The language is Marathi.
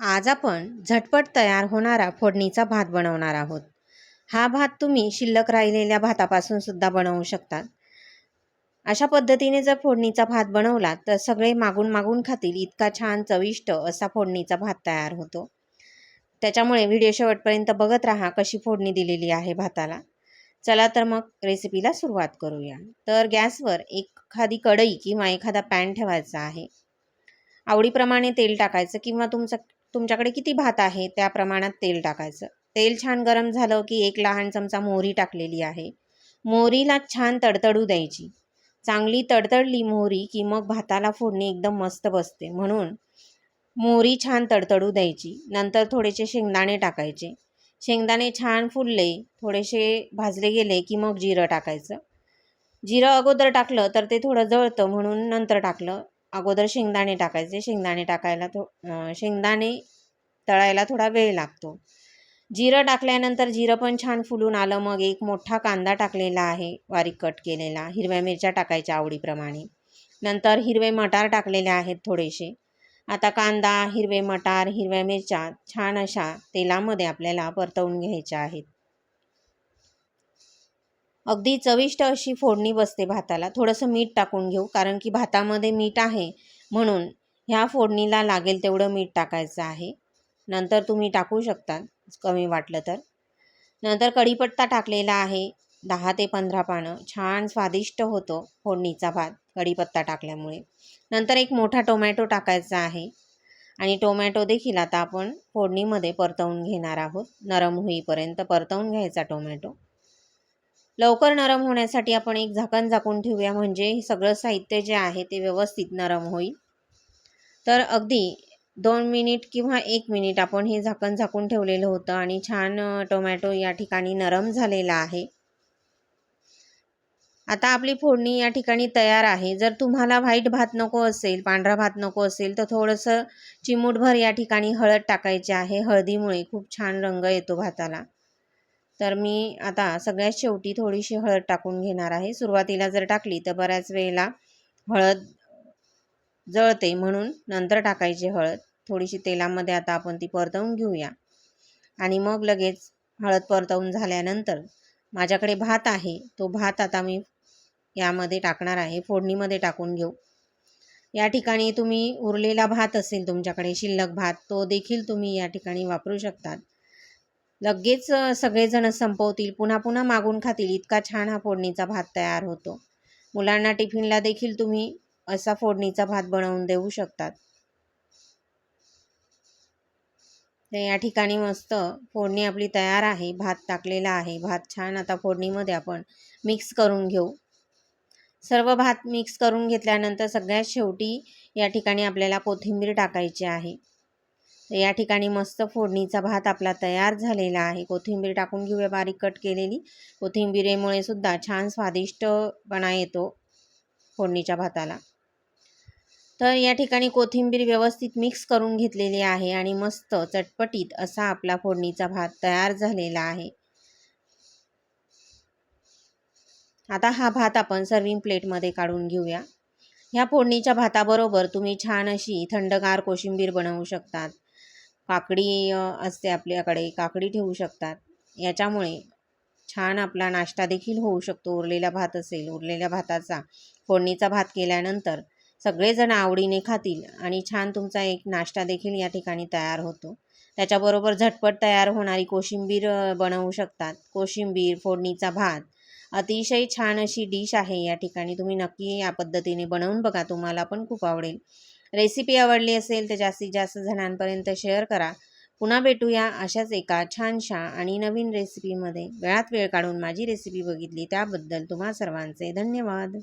आज आपण झटपट तयार होणारा फोडणीचा भात बनवणार आहोत. हा भात तुम्ही शिल्लक राहिलेल्या भातापासून सुद्धा बनवू शकता. अशा पद्धतीने जर फोडणीचा भात बनवला तर सगळे मागून मागून खातील इतका छान चविष्ट असा फोडणीचा भात तयार होतो. त्याच्यामुळे व्हिडिओ शेवटपर्यंत बघत राहा कशी फोडणी दिलेली आहे भाताला. चला तर मग रेसिपीला सुरुवात करूया. तर गॅसवर एखादी कढई किंवा एखादा पॅन ठेवायचा आहे. आवडीप्रमाणे तेल टाकायचं किंवा तुमचं तुमच्याकडे किती भात आहे? त्या प्रमाणात तेल टाकायचं. तेल छान गरम झालं की एक लहान चमचा मोहरी टाकलेली आहे. मोहरीला छान तडतडू द्यायची. चांगली तडतडली मोहरी की मग भाताला फोडणी एकदम मस्त बसते. म्हणून मोहरी छान तडतडू द्यायची. नंतर थोडेसे शेंगदाणे टाकायचे. शेंगदाणे छान फुलले थोडेसे भाजले गेले की मग जिरं टाकायचं. जिरं अगोदर टाकलं तर ते थोडं जळतं म्हणून नंतर टाकलं. अगोदर शेंगदाणे टाकायचे. शेंगदाणे टाकायला थो शेंगदाणे तळायला थोडा वेळ लागतो. जिरं टाकल्यानंतर जिरं पण छान फुलून आलं मग एक मोठा कांदा टाकलेला आहे बारीक कट केलेला. हिरव्या मिरच्या टाकायच्या आवडीप्रमाणे. नंतर हिरवे मटार टाकलेले आहेत थोडेसे. आता कांदा हिरवे मटार हिरव्या मिरच्या छान अशा तेलामध्ये आपल्याला परतवून घ्यायच्या आहेत. अगदी चविष्ट अशी फोडणी बसते भाताला. थोडंसं मीठ टाकून घेऊ कारण की भातामध्ये मीठ आहे म्हणून ह्या फोडणीला लागेल तेवढं मीठ टाकायचं आहे. नंतर तुम्ही टाकू शकता कमी वाटलं तर. नंतर कढीपत्ता टाकलेला आहे दहा ते पंधरा पानं. छान स्वादिष्ट होतो फोडणीचा भात कढीपत्ता टाकल्यामुळे. नंतर एक मोठा टोमॅटो टाकायचा आहे. आणि टोमॅटो देखील आता आपण फोडणीमध्ये परतवून घेणार आहोत. नरम होईपर्यंत परतवून घ्यायचा टोमॅटो. लवकर नरम होण्यासाठी आपण एक झाकण झाकून ठेवूया. म्हणजे सगळं साहित्य जे आहे ते व्यवस्थित नरम होईल. तर अगदी दोन मिनिट किंवा एक मिनिट आपण हे झाकण झाकून ठेवलेलं होतं आणि छान टोमॅटो या ठिकाणी नरम झालेला आहे. आता आपली फोडणी या ठिकाणी तयार आहे. जर तुम्हाला व्हाईट भात नको असेल पांढरा भात नको असेल तर थोडंसं चिमूटभर या ठिकाणी हळद टाकायचे आहे. हळदीमुळे खूप छान रंग येतो भाताला. तर मी आता सगळ्यात शेवटी थोडीशी हळद टाकून घेणार आहे. सुरुवातीला जर टाकली तर बऱ्याच वेळेला हळद जळते म्हणून नंतर टाकायची हळद. थोडीशी तेलामध्ये आता आपण ती परतवून घेऊया. आणि मग लगेच हळद परतवून झाल्यानंतर माझ्याकडे भात आहे. तो भात आता मी यामध्ये टाकणार आहे. फोडणीमध्ये टाकून घेऊ. या ठिकाणी तुम्ही उरलेला भात असेल तुमच्याकडे शिल्लक भात तो देखील तुम्ही या ठिकाणी वापरू शकतात. लगेच सगळेजण संपवतील पुन्हा पुन्हा मागून खातील. इतका छान हा फोडणीचा भात तयार होतो. मुलांना टिफिनला देखील तुम्ही असा फोडणीचा भात बनवून देऊ शकतात. तर या ठिकाणी मस्त फोडणी आपली तयार आहे. भात टाकलेला आहे. भात छान आता फोडणीमध्ये आपण मिक्स करून घेऊ. सर्व भात मिक्स करून घेतल्यानंतर सगळ्यात शेवटी या ठिकाणी आपल्याला कोथिंबीर टाकायची आहे. या ठिकाणी मस्त फोडणीचा भात आपला तयार झालेला आहे. कोथिंबीर टाकून घेऊया बारीक कट केलेली. कोथिंबिरीमुळे सुद्धा छान स्वादिष्टपणा येतो फोडणीच्या भाताला. तर या ठिकाणी कोथिंबीर व्यवस्थित मिक्स करून घेतलेली आहे आणि मस्त चटपटीत असा आपला फोडणीचा भात तयार झालेला आहे. आता हा भात आपण सर्विंग प्लेटमध्ये काढून घेऊया. ह्या फोडणीच्या भाताबरोबर तुम्ही छान अशी थंडगार कोशिंबीर बनवू शकतात. काकडी असते आपल्याकडे काकडी ठेवू शकतात. याच्यामुळे छान आपला नाश्ता देखील होऊ शकतो. उरलेला भात असेल उरलेल्या भाताचा. फोडणीचा भात केल्यानंतर सगळेजण आवडीने खातील आणि छान तुमचा एक नाश्ता देखील या ठिकाणी तयार होतो. त्याच्याबरोबर झटपट तयार होणारी कोशिंबीर बनवू शकतात. कोशिंबीर फोडणीचा भात अतिशय छान अशी डिश आहे या ठिकाणी. तुम्ही नक्की या पद्धतीने बनवून बघा. तुम्हाला पण खूप आवडेल. रेसिपी आवडली असेल तर जास्तीत जास्त जणांपर्यंत शेअर करा. पुन्हा भेटूया अशाच एका छानशा आणि नवीन रेसिपीमध्ये. वेळात वेळ काढून माझी रेसिपी बघितली त्याबद्दल तुम्हा सर्वांचे धन्यवाद.